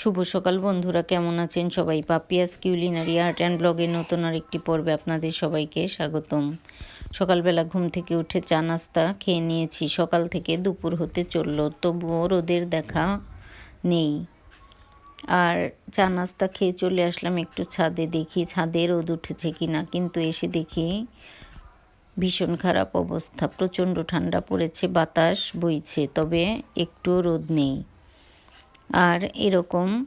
শুভ সকাল বন্ধুরা, কেমন আছেন সবাই? পাপিয়াস কিউলিনারি আর্ট অ্যান্ড ব্লগের নতুন আর একটি পর্বে আপনাদের সবাইকে স্বাগতম। সকালবেলা ঘুম থেকে উঠে চা নাস্তা খেয়ে নিয়েছি। সকাল থেকে দুপুর হতে চলল, তবুও রোদের দেখা নেই। আর চা নাস্তা খেয়ে চলে আসলাম একটু ছাদে দেখি ছাদে রোদ উঠেছে কি না কিন্তু এসে দেখি ভীষণ খারাপ অবস্থা। প্রচণ্ড ঠান্ডা পড়েছে, বাতাস বইছে, তবে একটু রোদ নেই। আর এরকম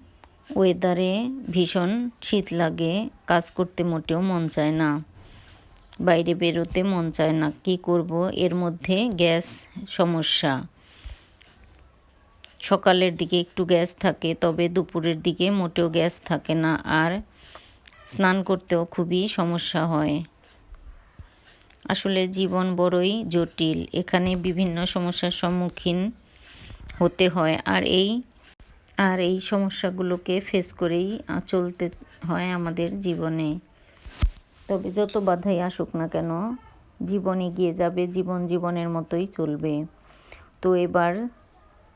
ওয়েদারে ভীষণ শীত লাগে, কাজ করতে মোটেও মন চায় না। বাইরে বেরোতে মন চায় না, কি করব? এর মধ্যে গ্যাস সমস্যা। সকালের দিকে একটু গ্যাস থাকে, তবে দুপুরের দিকে মোটেও গ্যাস থাকে না আর স্নান করতেও খুবই সমস্যা হয়। আসলে জীবন বড়ই জটিল, এখানে বিভিন্ন সমস্যার সম্মুখীন হতে হয় আর এই আর এই সমস্যাগুলোকে ফেস করেই চলতে হয় আমাদের জীবনে। তবে যত বাধাই আসুক না কেন, জীবন এগিয়ে যাবে, জীবন জীবনের মতোই চলবে। তো এবার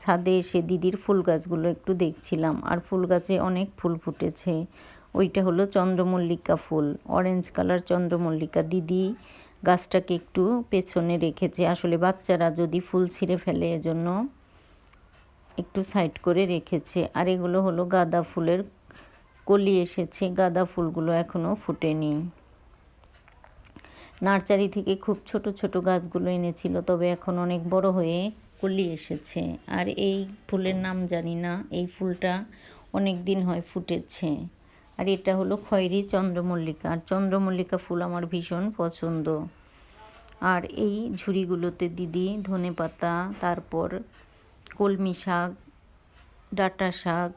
ছাদে এসে দিদির ফুল গাছগুলো একটু দেখছিলাম, আর ফুল গাছে অনেক ফুল ফুটেছে। ওইটা হলো চন্দ্রমল্লিকা ফুল অরেঞ্জ কালার চন্দ্রমল্লিকা। দিদি গাছটাকে একটু পেছনে রেখেছে। আসলে বাচ্চারা যদি ফুল ছিঁড়ে ফেলে এজন্য একটু সাইড করে রেখেছে। আর এগুলো হলো গাঁদা ফুলের কলি এসেছে। গাঁদা ফুলগুলো এখনও ফুটেনি। নার্সারি থেকে খুব ছোট ছোট গাছগুলো এনেছিল, তবে এখন অনেক বড় হয়ে কলি এসেছে। আর এই ফুলের নাম জানি না, এই ফুলটা অনেক দিন হয় ফুটেছে। আর এটা হলো খয়েরি চন্দ্রমল্লিকা। আর চন্দ্রমল্লিকা ফুল আমার ভীষণ পছন্দ। আর এই ঝুড়িগুলোতে দিদি ধনে পাতা তারপর কলমি শাক, ডাটা শাক,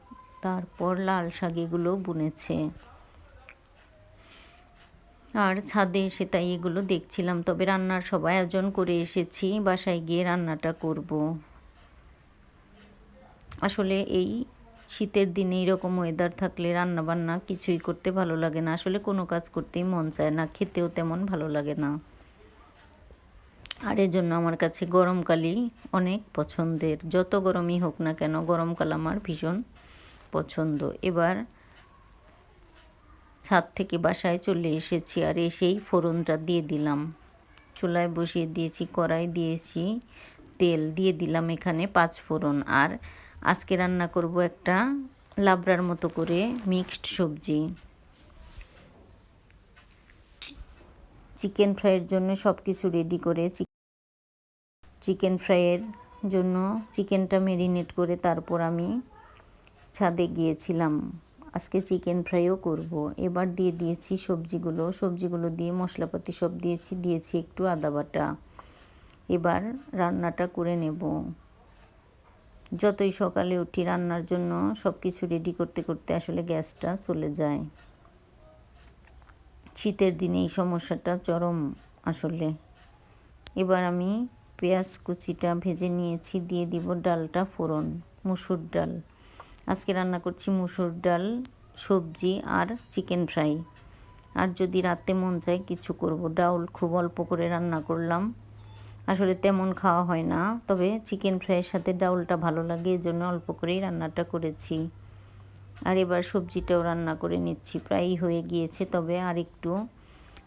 তারপর লাল শাক এগুলো বুনেছে। আর ছাদে এসে তাই এগুলো দেখছিলাম। তবে রান্নার সব আয়োজন করে এসেছি, বাসায় গিয়ে রান্নাটা করব। আসলে এই শীতের দিনে এরকম ওয়েদার থাকলে রান্না বান্না কিছুই করতে ভালো লাগে না। আসলে কোনো কাজ করতেই মন চায় না, খেতেও তেমন ভালো লাগে না। আর এজন্য আমার কাছে গরমকালই অনেক পছন্দের। যত গরমই হোক না কেন গরমকাল আমার ভীষণ পছন্দ। এবার ছাদ থেকে বাসায় চলে এসেছি আর এসেই ফোড়নটা দিয়ে দিলাম। চুলায় বসিয়ে দিয়েছি, কড়াই দিয়েছি, তেল দিয়ে দিলাম এখানে পাঁচ ফোড়ন। আর আজকে রান্না করব একটা লাবড়ার মতো করে মিক্সড সবজি। চিকেন ফ্রাইয়ের জন্য সব কিছু রেডি করে চিকেন ফ্রাইয়ের জন্য চিকেনটা মেরিনেট করে তারপর আমি ছাদে গিয়েছিলাম। আজকে চিকেন ফ্রাইও করব। এবার দিয়ে দিয়েছি সবজিগুলো। সবজিগুলো দিয়ে মশলাপাতি সব দিয়েছি। দিয়েছি একটু আদা বাটা। এবার রান্নাটা করে নেব। যতই সকালে উঠি রান্নার জন্য সব কিছু রেডি করতে করতে আসলে গ্যাসটা চলে যায়। শীতের দিনে এই সমস্যাটা চরম আসলে। এবার আমি পেঁয়াজ কুচিটা ভেজে নিয়েছি, দিয়ে দিব ডালটা ফোড়ন, মুসুর ডাল। আজকে রান্না করছি মুসুর ডাল, সবজি আর চিকেন ফ্রাই। আর যদি রাতে মন চায় কিছু করব। ডাউল খুব অল্প করে রান্না করলাম। আসলে তেমন খাওয়া হয় না, তবে চিকেন ফ্রাইয়ের সাথে ডাউলটা ভালো লাগে এই জন্য অল্প করেই রান্নাটা করেছি। আর এবার সবজিটাও রান্না করে নিচ্ছি, প্রায়ই হয়ে গিয়েছে, তবে আর একটু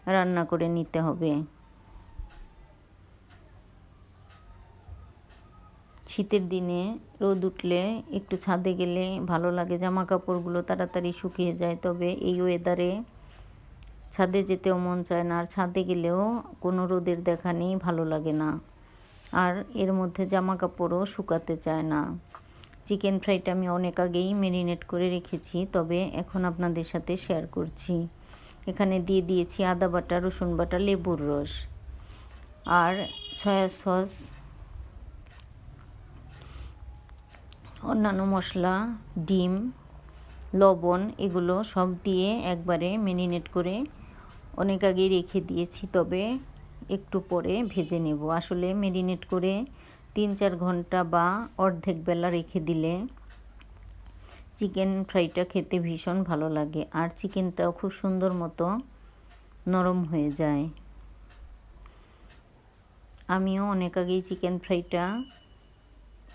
রান্না করে নিতে হবে। শীতের দিনে রোদ উঠলে একটু ছাদে গেলে ভালো লাগে জামা কাপড়গুলো তাড়াতাড়ি শুকিয়ে যায়। তবে এই ওয়েদারে ছাদে যেতেও মন চায় না, আর ছাদে গেলেও কোনো রোদের দেখা নেই, ভালো লাগে না। আর এর মধ্যে জামা কাপড়ও শুকাতে চায় না। চিকেন ফ্রাইটা আমি অনেক আগেই ম্যারিনেট করে রেখেছি, তবে এখন আপনাদের সাথে শেয়ার করছি। এখানে দিয়ে দিয়েছি আদা বাটা, রসুন বাটা, লেবুর রস। আর সয়া সস অন্যান্য মশলা, ডিম, লবণ এগুলো সব দিয়ে একবারে মেরিনেট করে অনেক আগে রেখে দিয়েছি, তবে একটু পরে ভেজে নেব। আসলে মেরিনেট করে তিন চার ঘণ্টা বা অর্ধেক বেলা রেখে দিলে চিকেন ফ্রাইটা খেতে ভীষণ ভালো লাগে আর চিকেনটাও খুব সুন্দর মতো নরম হয়ে যায়। আমিও অনেক আগেই চিকেন ফ্রাইটা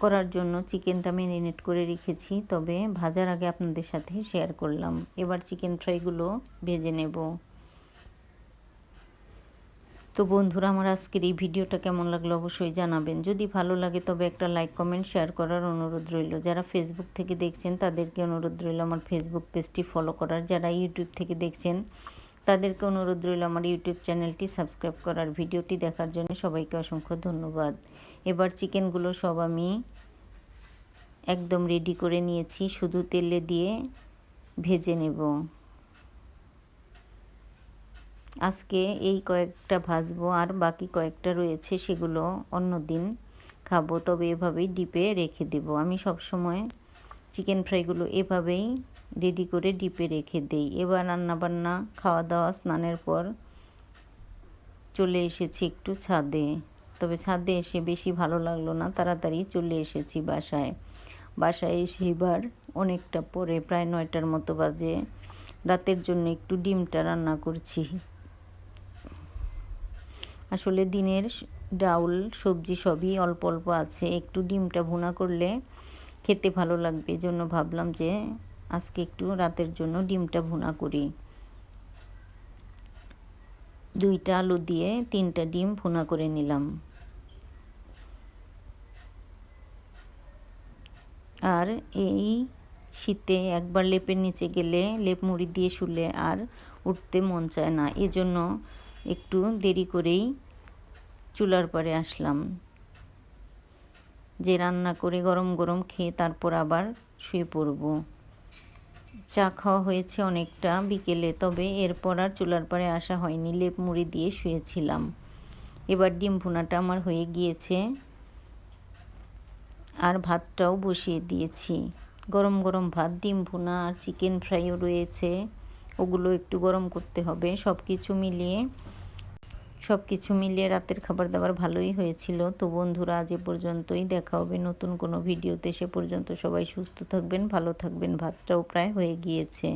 করার জন্য চিকেনটা ম্যারিনেট করে রেখেছি। তবে ভাজার আগে আপনাদের সাথে শেয়ার করলাম। এবার চিকেন ফ্রাইগুলো ভেজে নেব। তো বন্ধুরা, আমার আজকের এই ভিডিওটা কেমন লাগল অবশ্যই জানাবেন। যদি ভালো লাগে, তবে একটা লাইক কমেন্ট শেয়ার করার অনুরোধ রইল। যারা ফেসবুক থেকে দেখছেন, তাদেরকে অনুরোধ রইল আমার ফেসবুক পেজটি ফলো করার। যারা ইউটিউব থেকে দেখছেন তাদেরকে অনুরোধ রইল আমার ইউটিউব চ্যানেলটি সাবস্ক্রাইব করার, ভিডিওটি দেখার জন্য সবাইকে অসংখ্য ধন্যবাদ। এবার চিকেনগুলো সব আমি একদম রেডি করে নিয়েছি, শুধু তেলে দিয়ে ভেজে নেব। আজকে এই কয়েকটা ভাজবো, আর বাকি কয়েকটা রয়েছে সেগুলো অন্য দিন খাব, তবে এভাবেই ডিপে রেখে দেব। আমি সব সময় চিকেন ফ্রাইগুলো এভাবেই রেডি করে ডিপে রেখে দেই। এবার রান্নাবান্না খাওয়া দাওয়া স্নানের পর চলে এসেছি একটু ছাদে। তবে ছাদে এসে বেশি ভালো লাগল না, তাড়াতাড়ি চলে এসেছি বাসায়। বাসায় এসে এবার অনেকটা পরে, প্রায় নয়টার মতো বাজে, রাতের জন্য একটু ডিমটা রান্না করছি। আসলে দিনের ডাউল, সবজি সবই অল্প অল্প আছে, একটু ডিমটা ভুনা করলে খেতে ভালো লাগবে। জন্য ভাবলাম যে আজকে একটু রাতের জন্য ডিমটা ভুনা করি। দুইটা আলু দিয়ে তিনটা ডিম ভুনা করে নিলাম। আর এই শীতে একবার লেপের নিচে গেলে লেপ মুড়ি দিয়ে শুলে আর উঠতে মন চায় না। এজন্য একটু দেরি করেই চুলার পরে আসলাম। যে রান্না করে গরম গরম খেয়ে তারপর আবার শুয়ে পড়ব। চা খাওয়া হয়েছে অনেকটা বিকেলে, তবে এরপর আর চুলার পরে আসা হয়নি। লেপ মুড়ি দিয়ে শুয়েছিলাম। এবার ডিম ভুনাটা আমার হয়ে গিয়েছে। আর ভাতটাও বসিয়ে দিয়েছি। গরম গরম ভাত, ডিম ভুনা, আর চিকেন ফ্রাইও রয়েছে। ওগুলো একটু গরম করতে হবে। সব কিছু মিলিয়ে সব কিছু মিলিয়ে রাতের খাবার দাবার ভালোই হয়েছিল। তো বন্ধুরা, আজ এ পর্যন্তই। দেখা হবে নতুন কোনো ভিডিওতে। সে পর্যন্ত সবাই সুস্থ থাকবেন, ভালো থাকবেন। ভাতটাও প্রায় হয়ে গিয়েছে।